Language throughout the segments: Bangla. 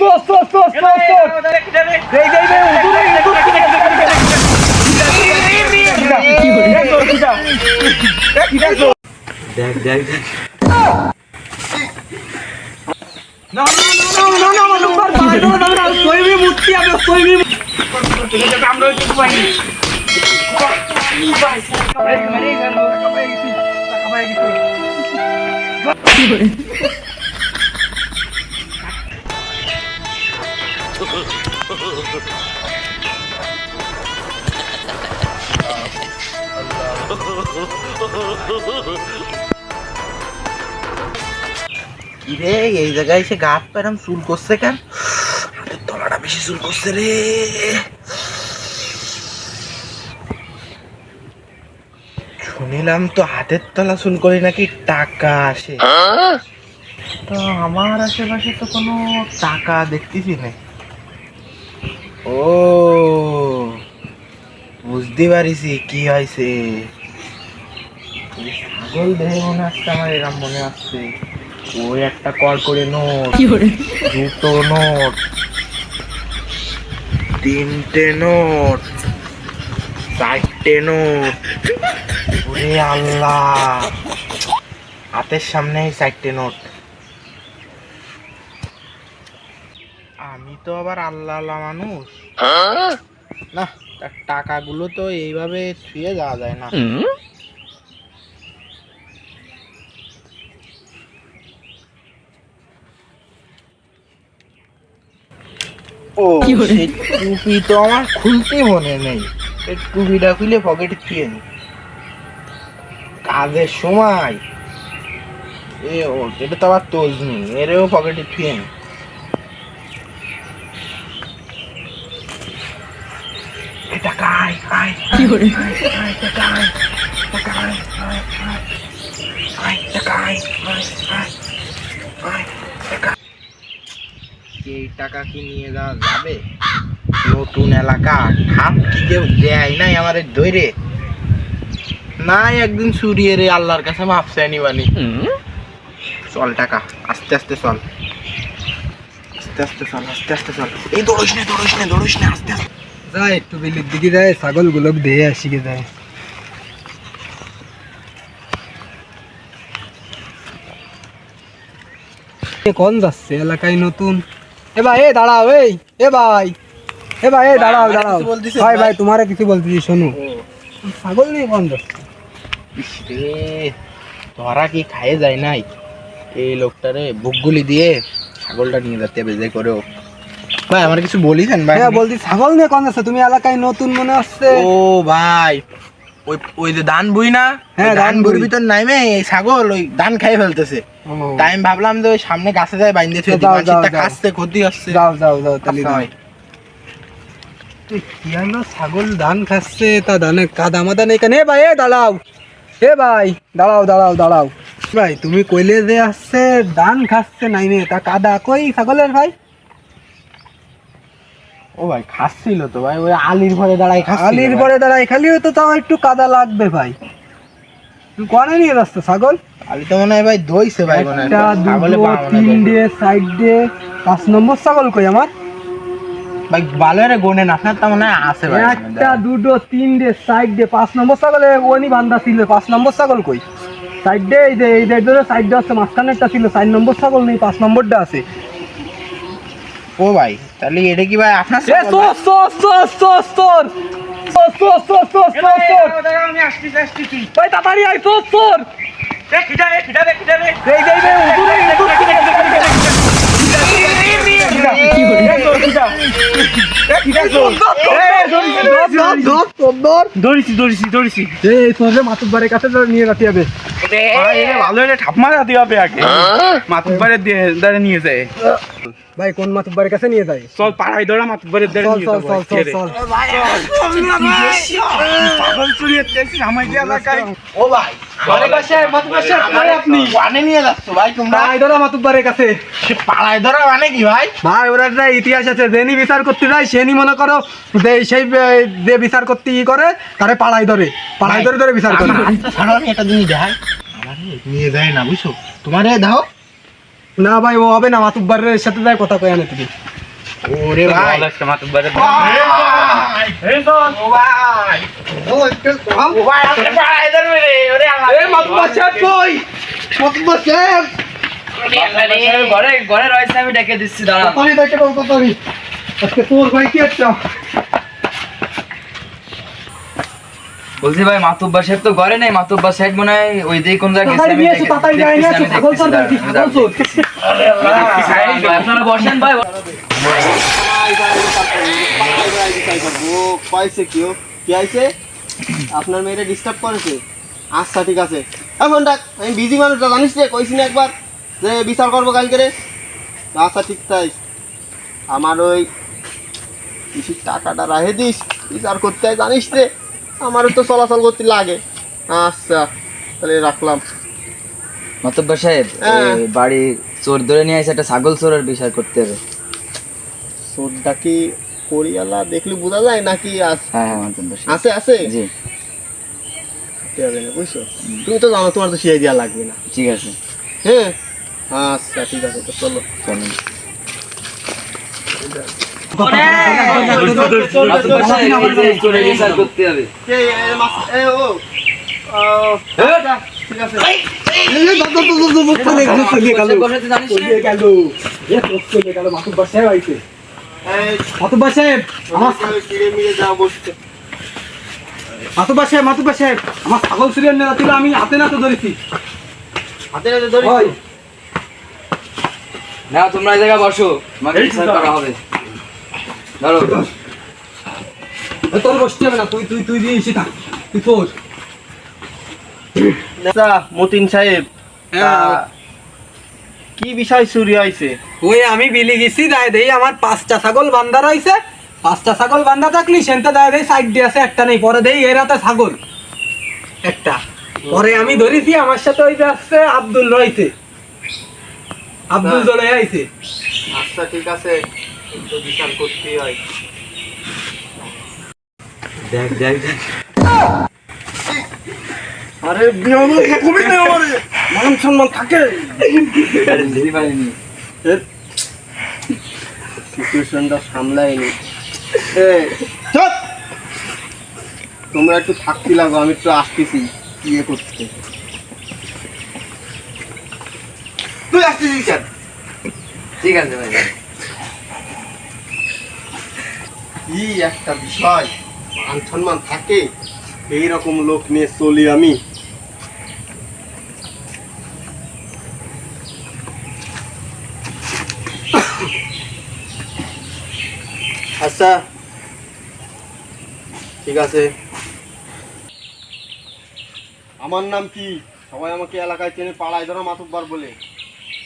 sos sos sos sos sos. Dey dey dey udur udur. দেখ দেখ না না না না না না বাইরে না না সোইবি মুক্তি আমরা সোইবি আমরা একটু পাইনি কাপাই কাপাই কাপাই কি করে রে এই জায়গায় এসে গাছ প্যারাম চুল করছে কেন? তলাটা বেশি চুল করছে রে। শুনিলাম তো হাতের তলা চুল করে নাকি টাকা আসে। তো আমার আশেপাশে তো কোনো টাকা দেখতেছি না। ও, বুঝতে পারিছি কি হয়েছে। ছাগল দেখে মনে আসছে আমার এরম মনে আসছে ওই একটা কল করে নোট দুটো নোট তিনটে নোট চারটে নোট। ওরে আল্লাহ! হাতের সামনে চারটে নোট। আমি তো আবার আল্লাহ আল্লাহ মানুষ। না তার টাকাগুলো তো এইভাবে ছুঁয়ে যাওয়া যায় না ও সেই টুপি তো আমার খুলতে মনে নেই। টুপিটা খুলে পকেটে থুয়ে নি। কাজের সময়। এ ও এটা তো আবার তোজ নেই এরেও পকেটে থুয়ে নি। এটা কাই কাই কি করে? কাই আয় আয় আয় আয় টাকা আয় আয় আয় আয় টাকা এই টাকা কি নিয়ে যাওয়া যাবে? নতুন এলাকা খাপ কি কেউ দেয় নাই আমার দৈরে নাই একদিন সুরিয়ে রে আল্লাহর কাছে মাপ চাই নিবানি চল টাকা আস্তে আস্তে চল। আস্তে আস্তে চল আস্তে আস্তে চল। এই দৌড়িস না দৌড়িস না দৌড়িস না আস্তে আস্তে। যায় একটু বিলির দিকে যায় ছাগলগুলো দিয়ে আসি গে যায় কোন যাচ্ছে? এলাকায় নতুন? এ ভাই এ দাঁড়াও এই এ ভাই এ ভাই এ দাঁড়াও দাঁড়াও। ভাই ভাই? তোমারে কিছু বলতেছি শোনো। ছাগল নিয়ে কোন যাচ্ছে ইস ধরা কি খায়ে যায় নাই? এই লোকটারে বুকগুলি দিয়ে ছাগলটা নিয়ে যাতে হবে যে করেও। ভাই আমার কিছু বলিছেন ভাই? হ্যাঁ বলছি ছাগল নিয়ে কোন যাচ্ছে তুমি এলাকায় নতুন মনে হচ্ছে ও ভাই। ওই ওই যে ধান বুই না? হ্যাঁ, ধান। বুড়ির ভিতর নাইমে এই ছাগল ওই ধান খাই ফেলতেছে। তাই আমি ভাবলাম যে ওই সামনে গাছে যায় বাইন্দে থুয়ে তো দিই যাও, মানসিকটা ক্ষতি হচ্ছে। যাও যাও যাও তাহলে ছাগল ধান খাচ্ছে তা ধানে কাদা মাদা নেই কেন? এ ভাই এ দাঁড়াও। এ ভাই দাঁড়াও দাঁড়াও দাঁড়াও। ভাই তুমি কইলে যে আসছে ধান খাচ্ছে নাই নে তা কাদা কই ছাগলের ভাই? ও ভাই খাচ্ছিল তো ভাই ওই আলির ঘরে দাঁড়াই খাচ্ছিল আলির। পরে দাঁড়াই খালি তো তাও একটু কাদা লাগবে ভাই। তুমি কনে নিয়ে যাচ্ছ ছাগল? আলি তো মনে হয় ভাই দইছে ভাই মনে হয়। হয় তিনটে সাইড দিয়ে পাঁচ নম্বর ছাগল কই আমার? ভাই ভালো রে গোনে না আপনার তো মনে হয় আছে ভাই। একটা দুটো তিনটে সাইড দিয়ে পাঁচ নম্বর ছাগলে ওনি বান্ধা ছিল পাঁচ নম্বর ছাগল কই? সাইড দিয়ে এই যে এই সাইড দিয়ে আছে মাঝখানেরটা ছিল চার নম্বর ছাগল নেই পাঁচ নম্বরটা আছে। ও ভাই? তাহলে এটা কি ভাই আপনার এ তোর সোর সোর সোর সোর সোর। ভাই তাড়াতাড়ি আয় এই যে উদুরে। দৌড়িছি কাছে নিয়ে ভাই কোন কাছে নিয়ে যায় চল পাড়ায় ধরা মাতুব বাড়ির নিয়ে চল চল চল পাড়ায় ধরা কাছে পাড়ায় ধরা মানে কি ভাই? ভাই ওরা একটা ইতিহাস আছে যেনি বিচার করতে যায় সেনি মনে করো যে সেই যে বিচার করতে ই করে তারে পাড়ায় ধরে। পাড়ায় ধরে ধরে বিচার করে। আমি একটা জিনিস দেখাই। আমারে নিয়ে যায় না বুঝছ? তোমারে দাও। না ভাই ও হবে না মাতুব্বারের সাথে যায় কথা কয় আনে তুমি। ওরে ভাই। মাতুব্বারের মাতুব্বার সাহেব কই? মাতুব্বার সাহেব! ঘরে ঘরে রয়েছে আমি ডেকে দিচ্ছি দাঁড়া তাড়াতাড়ি দেখে দাও তাড়াতাড়ি আজকে তোর ভাই কি একটা? বলছি ভাই মাতুব্বা সাহেব তো ঘরে নেই মাতুব্বা সাহেব মনে হয় ওই দিকে কোন জায়গায় বসেন ভাই। পাইছে কেউ কি আইছে? আপনার মেয়েটা ডিস্টার্ব করেছে। আচ্ছা ঠিক আছে। এখন ডাক আমি বিজি মানুষটা জানিস রে? কইছি না একবার। যে বিচার করব কালকে রে। আচ্ছা ঠিক তাই। আমার ওই কিছু টাকাটা রাখে দিস। বিচার করতে হয় জানিস রে আমারও তো চলাচল করতে লাগে। আচ্ছা তাহলে রাখলাম। সাহেব হ্যাঁ। বাড়ি চোর ধরে নিয়ে আসে একটা ছাগল চোরের বিষয় করতে হবে। সোরটা কি করিয়ালা দেখলে বোঝা যায় নাকি হ্যাঁ হ্যাঁ সাহেব। আছে আছে? জি। বুঝছ? তুমি তো জানো তোমার তো শিয়াই দেওয়া লাগবে না। ঠিক আছে। হ্যাঁ। আচ্ছা ঠিক আছে তো চলো। চল, আমার ছাগল সিরিয়াল আমি হাতে না তো ধরেছি। হাতে হাতে ধরি ওই। না তোমরা এই জায়গায় বসো। আমাকে বিচার করা হবে। ধরো। তোর বসতে হবে না তুই তুই তুই দিয়ে এসে থাক। তুই তোর আচ্ছা মতিন সাহেব কি বিষয় চুরি হয়েছে? ওই আমি বিলি গেছি দায় দেই আমার পাঁচটা ছাগল বান্ধা রয়েছে। পাঁচটা ছাগল বান্ধা থাকলি সেনটা দায় দেই সাইড দিয়ে আছে একটা নেই। পরে দেই এর হাতে ছাগল। একটা। পরে আমি ধরেছি আমার সাথে ওই যে আসছে আব্দুল রয়েছে। আব্দুল জলে আইছে। আচ্ছা ঠিক আছে। বিচার করতেই হয়। দেখ দেখ আরে বিয়ে কমে নেই আমার। মান সম্মান থাকে। আরে দিদি পারিনি সিচুয়েশনটা সামলাইনি। এ চুপ। তোমরা একটু থাকতে লাগো আমি একটু আসতেছি। ইয়ে করতে? তুই আসতেছিস কেন? ঠিক আছে ভাই কি একটা বিষয়? মান সম্মান থাকে এইরকম লোক নিয়ে চলি আমি। আচ্ছা ঠিক আছে। আমার নাম কি? সবাই আমাকে এলাকায় চেনে পাড়ায় ধরো মাতুব্বার বলে।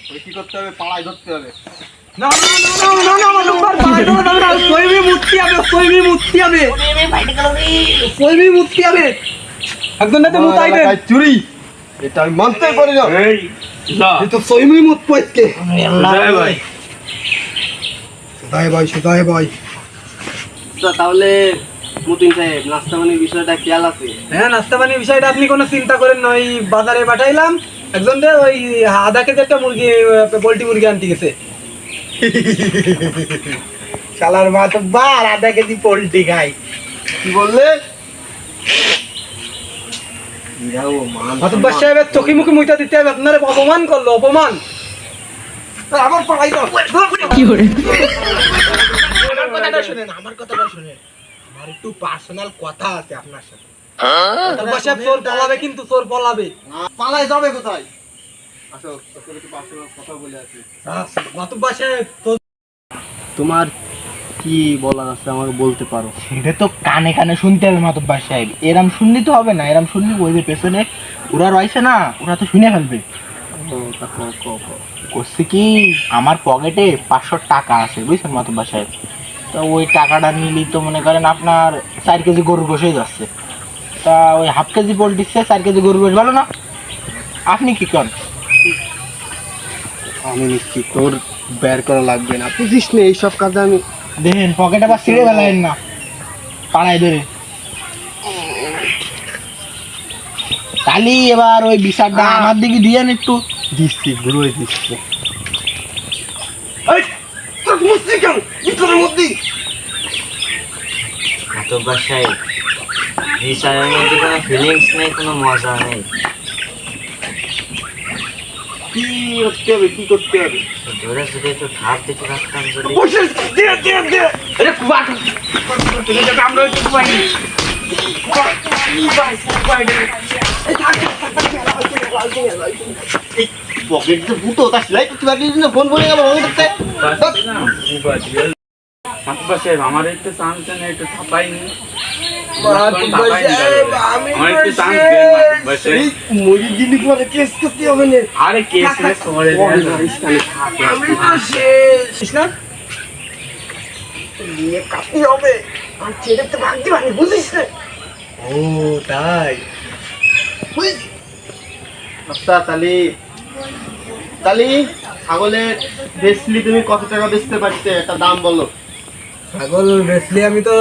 ওই কি করতে হবে পাড়ায় ধরতে হবে না না না না না না মাতুব্বার পায়ে ধরে দাও না সইমি মুক্তি হবে সইমি মুক্তি হবে সইমি মুক্তি হবে একজন না তো আমার মুতাই দেন এলাকায় চুরি এটা আমি মানতে পারি না এই যা তো পয়সকে জয় ভাই সুদাই ভাই সুদাই ভাই আচ্ছা, তাহলে মতিন সাহেব নাস্তা পানির বিষয়টা খেয়াল আছে হ্যাঁ নাস্তা পানির বিষয়টা আপনি কোনো চিন্তা করেন না ওই বাজারে পাঠাইলাম একজন রে ওই আধা কেজি একটা মুরগি পোলট্রি মুরগি আনতে গেছে। শালার মা তো বার আধা কেজি পোল্ট্রি খাই কি বললে? মাতুব্বার সাহেবের চোখে মুখে মুইটা দিতে হবে আপনারা অপমান করল অপমান। আবার পাড়াই দাও। আমার কথাটা শুনেন আমার কথাটা শুনেন। আমার একটু পার্সোনাল কথা আছে আপনার সাথে। চোর পলাবে কিন্তু চোর পলাবে। পালাই যাবে কোথায়? আসো তোকে একটু পার্সোনাল কথা বলে আছি মাতুব্বার সাহেব তো- তোমার কি বলার আছে আমাকে বলতে পারো? এটা তো কানে কানে শুনতে হবে মাতব্বার সাহেব। এরম শুনলে তো হবে না এরম শুনলে ওই যে পেছনে ওরা রয়েছে না ওরা তো শুনে ফেলবে। করছে কি? আমার পকেটে পাঁচশো টাকা আছে বুঝছেন মাতব্বার সাহেব? তো ওই টাকাটা নিলেই তো মনে করেন আপনার চার কেজি গরুর গোশে যাচ্ছে। তা ওই হাফ কেজি পোলট্রি চেয়ে চার কেজি গরু গোশ ভালো না? আপনি কি করেন? আমি নিশ্চিত তোর বের করা লাগবে না। বুঝিস না এইসব কাজে আমি দেখেন পকেট আবার ছিঁড়ে ফেলেন না। পাড়ায় ধরে। কালি এবার ওই বিচারটা আমার দিকে দিয়েন একটু। দিচ্ছি ঘুরে দিচ্ছি। মধ্যে সাহেব বিচারের মধ্যে কোনো ফিলিংস নেই কোনো মজা নেই। কি করতে হবে কি করতে হবে? ধরে যদি। একটু ঠাপ দিতে রাখতাম যদি দে দে দে আরে কুবাট তুমি তো কামড় হচ্ছে কুবাইনি পকেট যে ফুটো তা সেলাই করতে পারলি না ফোন পড়ে গেল ফোন করতে। আমার একটু চান্স দেন একটু থাপাইনি মাতুব্বার আরে কেস ফেস করে দেন আমি তো শেষ না নিয়ে কাটতে হবে। আর ছেড়ে তো ভাগতে পারি বুঝিস না? ও তাই? আচ্ছা তালি। তালি ছাগলের বেচলি তুমি কত টাকা বেচতে পারতে? একটা দাম বলো। ছাগল বেচলে আমি তো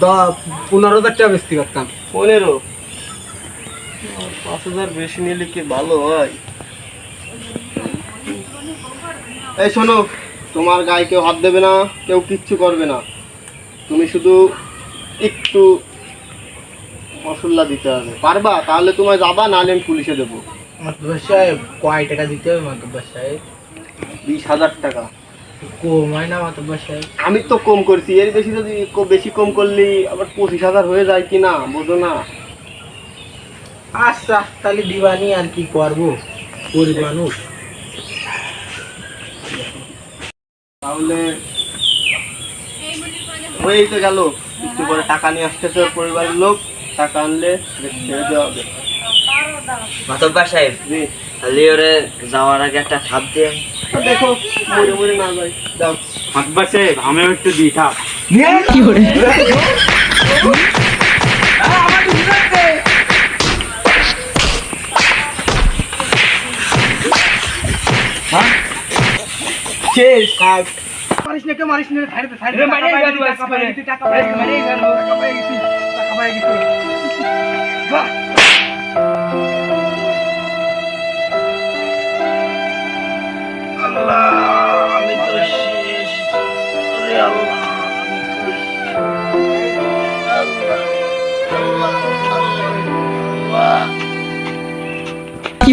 দ- পনেরো হাজার টাকা বেচতে পারতাম। পনেরো? পাঁচ হাজার বেশি নিলে কি ভালো হয়? এই শোনো তোমার গায়ে কেউ হাত দেবে না কেউ কিচ্ছু করবে না। তুমি শুধু একটু মশলা দিতে হবে। পারবা? তাহলে তোমায় যাবা নাহলে আমি পুলিশে দেবো। মাতুব্বার সাহেব কয় টাকা দিতে হবে মাতুব্বার সাহেব বিশ হাজার টাকা। কম হয় না আমি তো কম করছি এর বেশি যদি বেশি কম করলি আবার পঁচিশ হাজার হয়ে যায় কি না বোঝো না। আচ্ছা তাহলে দিবানি আর কি করব? গরিব মানুষ। তাহলে হয়েই তো গেল। একটু করে টাকা নিয়ে আসতেছে পরিবারের লোক টাকা আনলে ছেড়ে দেওয়া হবে। মাতব্বার সাহেব খালি ওরে যাওয়ার আগে একটা ঠাপ দিয়ে দেখো মরে মরে না যায় যাও মাতব্বার সাহেব আমিও একটু দিই থাক শেষ মারিস না কে মারিস না সাইড সাইড এ, মারিয়ে গেল, টাকা পাই গেছি টাকা পাই এ, গেছি মারিয়ে গেল। টাকা পাই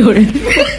আল্লাহ